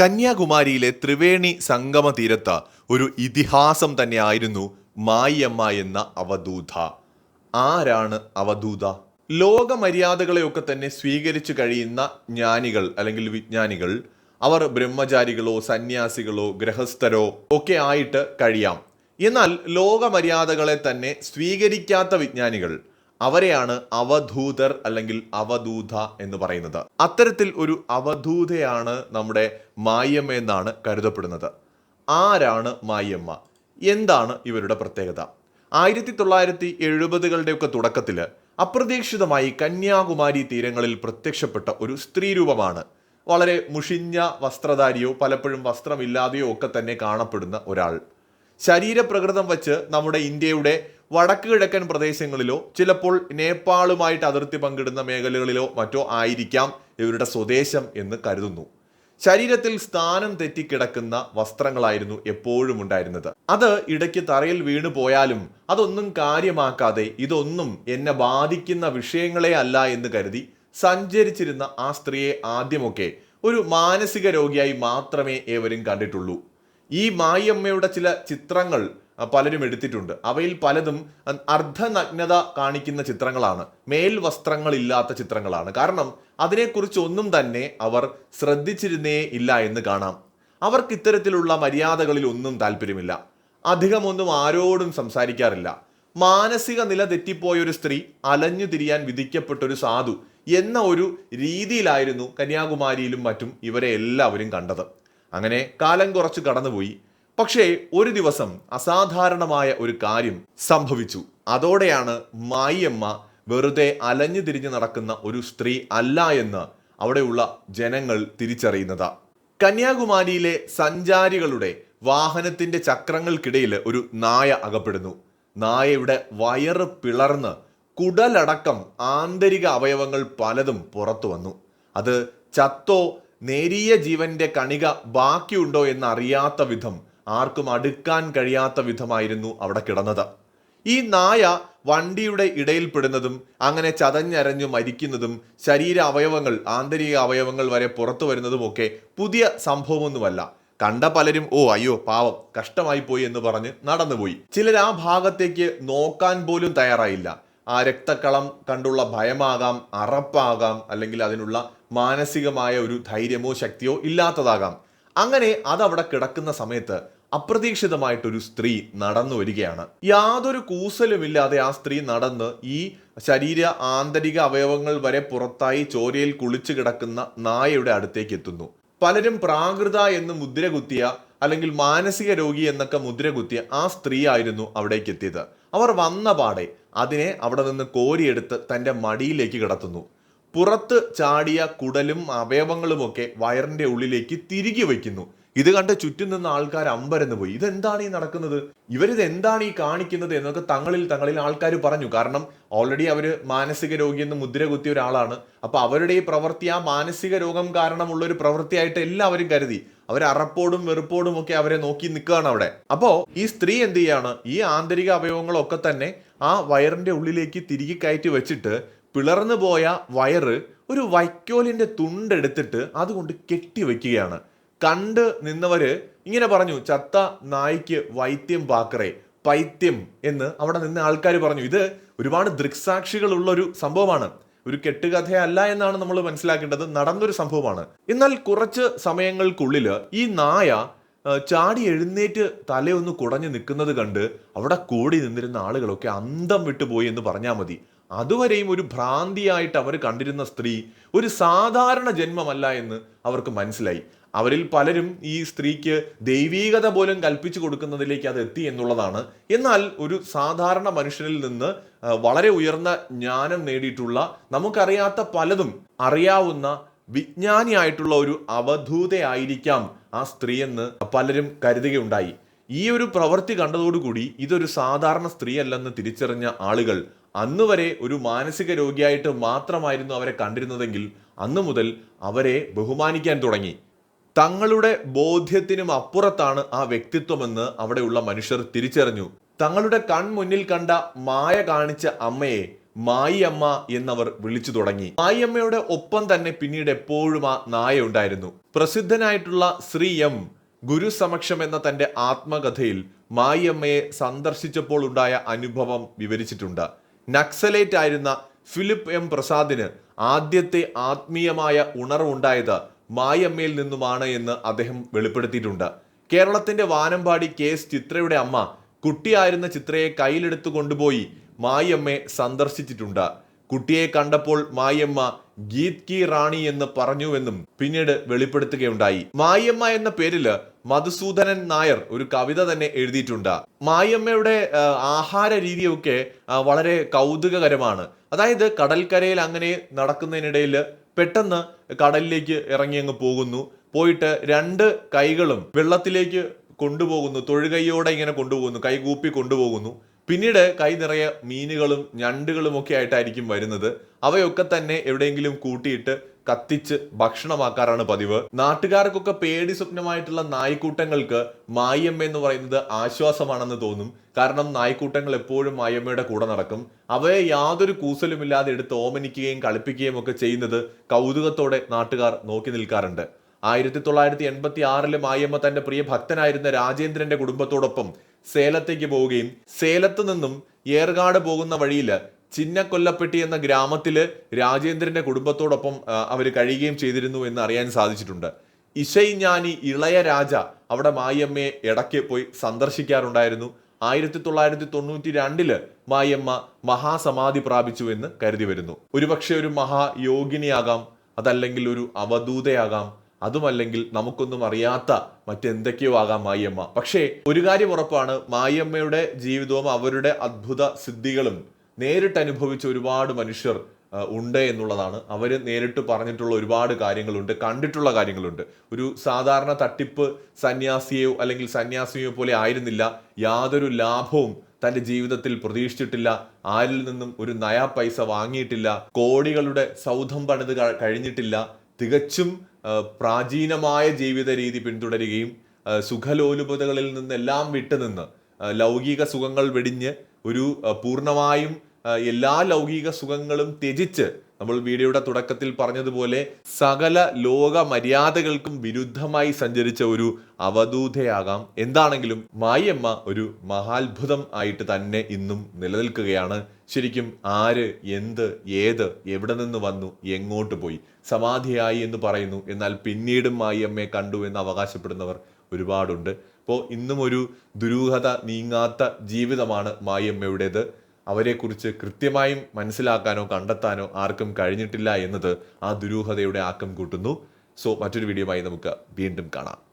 കന്യാകുമാരിയിലെ ത്രിവേണി സംഗമ തീരത്ത് ഒരു ഇതിഹാസം തന്നെയായിരുന്നു മായിയമ്മ എന്ന അവധൂത. ആരാണ് അവധൂത? ലോകമര്യാദകളെയൊക്കെ തന്നെ സ്വീകരിച്ചു കഴിയുന്ന ജ്ഞാനികൾ അല്ലെങ്കിൽ വിജ്ഞാനികൾ അവർ ബ്രഹ്മചാരികളോ സന്യാസികളോ ഗൃഹസ്ഥരോ ഒക്കെ ആയിട്ട് കഴിയാം. എന്നാൽ ലോകമര്യാദകളെ തന്നെ സ്വീകരിക്കാത്ത വിജ്ഞാനികൾ അവരെയാണ് അവധൂതർ അല്ലെങ്കിൽ അവധൂത എന്ന് പറയുന്നത്. അത്തരത്തിൽ ഒരു അവധൂതയാണ് നമ്മുടെ മായമ്മ എന്നാണ് കരുതപ്പെടുന്നത്. ആരാണ് മായമ്മ? എന്താണ് ഇവരുടെ പ്രത്യേകത? ആയിരത്തി തൊള്ളായിരത്തി എഴുപതുകളുടെയൊക്കെ തുടക്കത്തിൽ അപ്രതീക്ഷിതമായി കന്യാകുമാരി തീരങ്ങളിൽ പ്രത്യക്ഷപ്പെട്ട ഒരു സ്ത്രീ രൂപമാണ് വളരെ മുഷിഞ്ഞ വസ്ത്രധാരിയോ പലപ്പോഴും വസ്ത്രമില്ലാതെയോ ഒക്കെ തന്നെ കാണപ്പെടുന്ന ഒരാൾ. ശരീരപ്രകൃതം വച്ച് നമ്മുടെ ഇന്ത്യയുടെ വടക്ക് കിഴക്കൻ പ്രദേശങ്ങളിലോ ചിലപ്പോൾ നേപ്പാളുമായിട്ട് അതിർത്തി പങ്കിടുന്ന മേഖലകളിലോ മറ്റോ ആയിരിക്കാം ഇവരുടെ സ്വദേശം എന്ന് കരുതുന്നു. ശരീരത്തിൽ സ്ഥാനം തെറ്റിക്കിടക്കുന്ന വസ്ത്രങ്ങളായിരുന്നു എപ്പോഴും ഉണ്ടായിരുന്നത്. അത് ഇടയ്ക്ക് തറയിൽ വീണു പോയാലും അതൊന്നും കാര്യമാക്കാതെ ഇതൊന്നും എന്നെ ബാധിക്കുന്ന വിഷയങ്ങളെ അല്ല എന്ന് കരുതി സഞ്ചരിച്ചിരുന്ന ആ സ്ത്രീയെ ആദ്യമൊക്കെ ഒരു മാനസിക രോഗിയായി മാത്രമേ ഏവരും കണ്ടിട്ടുള്ളൂ. ഈ മായിയമ്മയുടെ ചില ചിത്രങ്ങൾ പലരും എടുത്തിട്ടുണ്ട്. അവയിൽ പലതും അർദ്ധനഗ്നത കാണിക്കുന്ന ചിത്രങ്ങളാണ്. മേൽ വസ്ത്രങ്ങളില്ലാത്ത ചിത്രങ്ങളാണ്. കാരണം അതിനെക്കുറിച്ച് ഒന്നും തന്നെ അവർ ശ്രദ്ധിച്ചിരുന്നേ ഇല്ല എന്ന് കാണാം. അവർക്ക് ഇത്തരത്തിലുള്ള മര്യാദകളിൽ ഒന്നും താല്പര്യമില്ല. അധികമൊന്നും ആരോടും സംസാരിക്കാറില്ല. മാനസിക നില തെറ്റിപ്പോയ ഒരു സ്ത്രീ അലഞ്ഞു തിരിയാൻ വിധിക്കപ്പെട്ട ഒരു സാധു എന്ന ഒരു രീതിയിലായിരുന്നു കന്യാകുമാരിയിലും മറ്റും ഇവരെ എല്ലാവരും കണ്ടത്. അങ്ങനെ കാലം കുറച്ച് കടന്നുപോയി. പക്ഷേ ഒരു ദിവസം അസാധാരണമായ ഒരു കാര്യം സംഭവിച്ചു. അതോടെയാണ് മായിയമ്മ വെറുതെ അലഞ്ഞു തിരിഞ്ഞു നടക്കുന്ന ഒരു സ്ത്രീ അല്ല എന്ന് അവിടെയുള്ള ജനങ്ങൾ തിരിച്ചറിയുന്നത്. കന്യാകുമാരിയിലെ സഞ്ചാരികളുടെ വാഹനത്തിന്റെ ചക്രങ്ങൾക്കിടയിൽ ഒരു നായ അകപ്പെടുന്നു. നായയുടെ വയറ് പിളർന്ന് കുടലടക്കം ആന്തരിക അവയവങ്ങൾ പലതും പുറത്തു വന്നു. അത് ചത്തോ നേരിയ ജീവന്റെ കണിക ബാക്കിയുണ്ടോ എന്നറിയാത്ത വിധം ആർക്കും അടുക്കാൻ കഴിയാത്ത വിധമായിരുന്നു അവിടെ കിടന്നത്. ഈ നായ വണ്ടിയുടെ ഇടയിൽപ്പെടുന്നതും അങ്ങനെ ചതഞ്ഞരഞ്ഞു മരിക്കുന്നതും ശരീര അവയവങ്ങൾ ആന്തരിക അവയവങ്ങൾ വരെ പുറത്തു വരുന്നതുമൊക്കെ പുതിയ സംഭവമൊന്നുമല്ല. കണ്ട പലരും ഓ അയ്യോ പാവം കഷ്ടമായി പോയി എന്ന് പറഞ്ഞ് നടന്നുപോയി ചിലർ ആ ഭാഗത്തേക്ക് നോക്കാൻ പോലും തയ്യാറായില്ല. ആ രക്തക്കളം കണ്ടുള്ള ഭയമാകാം അറപ്പാകാം അല്ലെങ്കിൽ അതിനുള്ള മാനസികമായ ഒരു ധൈര്യമോ ശക്തിയോ ഇല്ലാത്തതാകാം. അങ്ങനെ അതവിടെ കിടക്കുന്ന സമയത്ത് അപ്രതീക്ഷിതമായിട്ടൊരു സ്ത്രീ നടന്നു വരികയാണ്. യാതൊരു കൂസലുമില്ലാതെ ആ സ്ത്രീ നടന്ന് ഈ ശരീര ആന്തരിക അവയവങ്ങൾ വരെ പുറത്തായി ചോരയിൽ കുളിച്ചു കിടക്കുന്ന നായയുടെ അടുത്തേക്ക് എത്തുന്നു. പലരും പ്രാകൃത എന്ന് മുദ്ര കുത്തിയ അല്ലെങ്കിൽ മാനസിക രോഗി എന്നൊക്കെ മുദ്ര കുത്തിയ ആ സ്ത്രീ ആയിരുന്നു അവിടേക്ക് എത്തിയത്. അവർ വന്ന പാടെ അതിനെ അവിടെ നിന്ന് കോരിയെടുത്ത് തന്റെ മടിയിലേക്ക് കിടത്തുന്നു. പുറത്ത് ചാടിയ കുടലും അവയവങ്ങളും ഒക്കെ വയറിന്റെ ഉള്ളിലേക്ക് തിരികെ വയ്ക്കുന്നു. ഇത് കണ്ട് ചുറ്റും നിന്ന ആൾക്കാർ അമ്പരന്ന് പോയി. ഇതെന്താണ് ഈ നടക്കുന്നത്? ഇവരിത് എന്താണ് ഈ കാണിക്കുന്നത് എന്നൊക്കെ തങ്ങളിൽ തങ്ങളിൽ ആൾക്കാർ പറഞ്ഞു. കാരണം ഓൾറെഡി അവർ മാനസിക രോഗി എന്ന് മുദ്ര കുത്തിയ ഒരാളാണ്. അപ്പൊ അവരുടെ ഈ പ്രവൃത്തി ആ മാനസിക രോഗം കാരണമുള്ള ഒരു പ്രവൃത്തിയായിട്ട് എല്ലാവരും കരുതി. അവർ അറപ്പോടും വെറുപ്പോടും ഒക്കെ അവരെ നോക്കി നിൽക്കുകയാണ് അവിടെ. അപ്പോ ഈ സ്ത്രീ എന്ത് ചെയ്യാണ്? ഈ ആന്തരിക അവയവങ്ങളൊക്കെ തന്നെ ആ വയറിന്റെ ഉള്ളിലേക്ക് തിരികെ കയറ്റി വെച്ചിട്ട് പിളർന്നു പോയ വയറ് ഒരു വൈക്കോലിന്റെ തുണ്ടെടുത്തിട്ട് അതുകൊണ്ട് കെട്ടിവെക്കുകയാണ് കണ്ട് നിന്നവര് ഇങ്ങനെ പറഞ്ഞു ചത്ത നായ്ക്ക് വൈദ്യം പാക്കറേ പൈത്യം എന്ന് അവിടെ നിന്ന് ആൾക്കാർ പറഞ്ഞു. ഇത് ഒരുപാട് ദൃക്സാക്ഷികളുള്ള ഒരു സംഭവമാണ്. ഒരു കെട്ടുകഥയല്ല എന്നാണ് നമ്മൾ മനസ്സിലാക്കേണ്ടത്. നടന്നൊരു സംഭവമാണ്. എന്നാൽ കുറച്ച് സമയങ്ങൾക്കുള്ളിൽ ഈ നായ ചാടി എഴുന്നേറ്റ് തലയൊന്ന് കുടഞ്ഞു നിൽക്കുന്നത് കണ്ട് അവിടെ കൂടി നിന്നിരുന്ന ആളുകളൊക്കെ അന്തം വിട്ടുപോയി എന്ന് പറഞ്ഞാൽ മതി. അതുവരെയും ഒരു ഭ്രാന്തിയായിട്ട് അവർ കണ്ടിരുന്ന സ്ത്രീ ഒരു സാധാരണ ജന്മമല്ല എന്ന് അവർക്ക് മനസ്സിലായി. അവരിൽ പലരും ഈ സ്ത്രീക്ക് ദൈവീകത പോലും കൽപ്പിച്ചു കൊടുക്കുന്നതിലേക്ക് അത് എത്തി എന്നുള്ളതാണ്. എന്നാൽ ഒരു സാധാരണ മനുഷ്യനിൽ നിന്ന് വളരെ ഉയർന്ന ജ്ഞാനം നേടിയിട്ടുള്ള നമുക്കറിയാത്ത പലതും അറിയാവുന്ന വിജ്ഞാനിയായിട്ടുള്ള ഒരു അവധൂതയായിരിക്കാം ആ സ്ത്രീയെന്ന് പലരും കരുതുകയുണ്ടായി. ഈ ഒരു പ്രവൃത്തി കണ്ടതോടുകൂടി ഇതൊരു സാധാരണ സ്ത്രീയല്ലെന്ന് തിരിച്ചറിഞ്ഞ ആളുകൾ അന്ന് വരെ ഒരു മാനസിക രോഗിയായിട്ട് മാത്രമായിരുന്നു അവരെ കണ്ടിരുന്നതെങ്കിൽ അന്നു മുതൽ അവരെ ബഹുമാനിക്കാൻ തുടങ്ങി. തങ്ങളുടെ ബോധ്യത്തിനും അപ്പുറത്താണ് ആ വ്യക്തിത്വമെന്ന് അവിടെയുള്ള മനുഷ്യർ തിരിച്ചറിഞ്ഞു. തങ്ങളുടെ കൺമുന്നിൽ കണ്ട മായ കാണിച്ച അമ്മയെ മായി അമ്മ എന്നവർ വിളിച്ചു തുടങ്ങി. മായി മായിയമ്മയുടെ ഒപ്പം തന്നെ പിന്നീട് എപ്പോഴും ആ നായ ഉണ്ടായിരുന്നു. പ്രസിദ്ധനായിട്ടുള്ള ശ്രീ എം ഗുരുസമക്ഷം എന്ന തന്റെ ആത്മകഥയിൽ മായിയമ്മയെ സന്ദർശിച്ചപ്പോൾ ഉണ്ടായ അനുഭവം വിവരിച്ചിട്ടുണ്ട്. നക്സലേറ്റ് ആയിരുന്ന ഫിലിപ്പ് എം പ്രസാദിന് ആദ്യത്തെ ആത്മീയമായ ഉണർവുണ്ടായത് മായമ്മയിൽ നിന്നുമാണ് എന്ന് അദ്ദേഹം വെളിപ്പെടുത്തിയിട്ടുണ്ട്. കേരളത്തിന്റെ വാനമ്പാടി കെ എസ് ചിത്രയുടെ അമ്മ കുട്ടിയായിരുന്ന ചിത്രയെ കയ്യിലെടുത്തു കൊണ്ടുപോയി മായമ്മയെ സന്ദർശിച്ചിട്ടുണ്ട്. കുട്ടിയെ കണ്ടപ്പോൾ മായമ്മ ഗീത് കി റാണി എന്ന് പറഞ്ഞുവെന്നും പിന്നീട് വെളിപ്പെടുത്തുകയുണ്ടായി. മായമ്മ എന്ന പേരിൽ മധുസൂദനൻ നായർ ഒരു കവിത തന്നെ എഴുതിയിട്ടുണ്ട്. മായമ്മയുടെ ആഹാര രീതിയൊക്കെ വളരെ കൗതുകകരമാണ്. അതായത് കടൽക്കരയിൽ അങ്ങനെ നടക്കുന്നതിനിടയിൽ പെട്ടെന്ന് കടലിലേക്ക് ഇറങ്ങി അങ്ങ് പോകുന്നു. പോയിട്ട് രണ്ട് കൈകളും വെള്ളത്തിലേക്ക് കൊണ്ടുപോകുന്നു. തൊഴുകൈയോടെ ഇങ്ങനെ കൊണ്ടുപോകുന്നു. കൈകൂപ്പി കൊണ്ടുപോകുന്നു. പിന്നീട് കൈ നിറയെ മീനുകളും ഞണ്ടുകളും ഒക്കെ ആയിട്ടായിരിക്കും വരുന്നത്. അവയൊക്കെ തന്നെ എവിടെയെങ്കിലും കൂട്ടിയിട്ട് കത്തിച്ച് ഭക്ഷണമാക്കാറാണ് പതിവ്. നാട്ടുകാർക്കൊക്കെ പേടി സ്വപ്നമായിട്ടുള്ള നായ്ക്കൂട്ടങ്ങൾക്ക് മായമ്മ എന്ന് പറയുന്നത് ആശ്വാസമാണെന്ന് തോന്നും. കാരണം നായ്ക്കൂട്ടങ്ങൾ എപ്പോഴും മായമ്മയുടെ കൂടെ നടക്കും. അവയെ യാതൊരു കൂസലുമില്ലാതെ എടുത്ത് ഓമനിക്കുകയും കളിപ്പിക്കുകയും ഒക്കെ ചെയ്യുന്നത് കൗതുകത്തോടെ നാട്ടുകാർ നോക്കി നിൽക്കാറുണ്ട്. ആയിരത്തി തൊള്ളായിരത്തി എൺപത്തി ആറിൽ മായമ്മ തന്റെ പ്രിയ ഭക്തനായിരുന്ന രാജേന്ദ്രന്റെ കുടുംബത്തോടൊപ്പം സേലത്തേക്ക് പോവുകയും സേലത്ത് നിന്നും ഏർകാട് പോകുന്ന വഴിയിൽ ചിന്നക്കൊല്ലപ്പെട്ടി എന്ന ഗ്രാമത്തിൽ രാജേന്ദ്രന്റെ കുടുംബത്തോടൊപ്പം അവർ കഴിയുകയും ചെയ്തിരുന്നു എന്ന് അറിയാൻ സാധിച്ചിട്ടുണ്ട്. ഇശൈஞാനി ഇളയ രാജ അവിടെ മായമ്മയെ ഇടയ്ക്ക് പോയി സന്ദർശിക്കാറുണ്ടായിരുന്നു. ആയിരത്തി തൊള്ളായിരത്തി തൊണ്ണൂറ്റി രണ്ടിൽ മായമ്മ മഹാസമാധി പ്രാപിച്ചു എന്ന് കരുതി വരുന്നു. ഒരുപക്ഷെ ഒരു മഹായോഗിനിയാകാം അതല്ലെങ്കിൽ ഒരു അവധൂതയാകാം അതുമല്ലെങ്കിൽ നമുക്കൊന്നും അറിയാത്ത മറ്റെന്തൊക്കെയോ ആകാം മായിയമ്മ പക്ഷേ ഒരു കാര്യം ഉറപ്പാണ് മായിയമ്മയുടെ ജീവിതവും അവരുടെ അത്ഭുത സിദ്ധികളും നേരിട്ട് അനുഭവിച്ച ഒരുപാട് മനുഷ്യർ ഉണ്ട് എന്നുള്ളതാണ്. അവർ നേരിട്ട് പറഞ്ഞിട്ടുള്ള ഒരുപാട് കാര്യങ്ങളുണ്ട് കണ്ടിട്ടുള്ള കാര്യങ്ങളുണ്ട്. ഒരു സാധാരണ തട്ടിപ്പ് സന്യാസിയോ അല്ലെങ്കിൽ സന്യാസിയോ പോലെ ആയിരുന്നില്ല. യാതൊരു ലാഭവും തന്റെ ജീവിതത്തിൽ പ്രതീക്ഷിച്ചിട്ടില്ല. ആരിൽ നിന്നും ഒരു നയാ പൈസ വാങ്ങിയിട്ടില്ല. കോടികളുടെ സൗധം പണിത് കഴിഞ്ഞിട്ടില്ല. തികച്ചും പ്രാചീനമായ ജീവിത രീതി പിന്തുടരുകയും സുഖലോലുപതകളിൽ നിന്നെല്ലാം വിട്ടുനിന്ന് ലൗകിക സുഖങ്ങൾ വെടിഞ്ഞ് ഒരു പൂർണമായും എല്ലാ ലൗകിക സുഖങ്ങളും ത്യജിച്ച് നമ്മൾ വീഡിയോയുടെ തുടക്കത്തിൽ പറഞ്ഞതുപോലെ സകല ലോക മര്യാദകൾക്കും വിരുദ്ധമായി സഞ്ചരിച്ച ഒരു അവധൂതയാകാം. എന്താണെങ്കിലും മായിയമ്മ ഒരു മഹാത്ഭുതം ആയിട്ട് തന്നെ ഇന്നും നിലനിൽക്കുകയാണ്. ശരിക്കും ആര് എന്ത് ഏത് എവിടെ നിന്ന് വന്നു എങ്ങോട്ട് പോയി സമാധിയായി എന്ന് പറയുന്നു. എന്നാൽ പിന്നീടും മായിയമ്മയെ കണ്ടു എന്ന് അവകാശപ്പെടുന്നവർ ഒരുപാടുണ്ട്. അപ്പോൾ ഇന്നും ഒരു ദുരൂഹത നീങ്ങാത്ത ജീവിതമാണ് മായിയമ്മയുടേത്. അവരെക്കുറിച്ച് കൃത്യമായും മനസ്സിലാക്കാനോ കണ്ടെത്താനോ ആർക്കും കഴിഞ്ഞിട്ടില്ല എന്നത് ആ ദുരൂഹതയുടെ ആക്കം കൂട്ടുന്നു. സോ മറ്റൊരു വീഡിയോയുമായി നമുക്ക് വീണ്ടും കാണാം.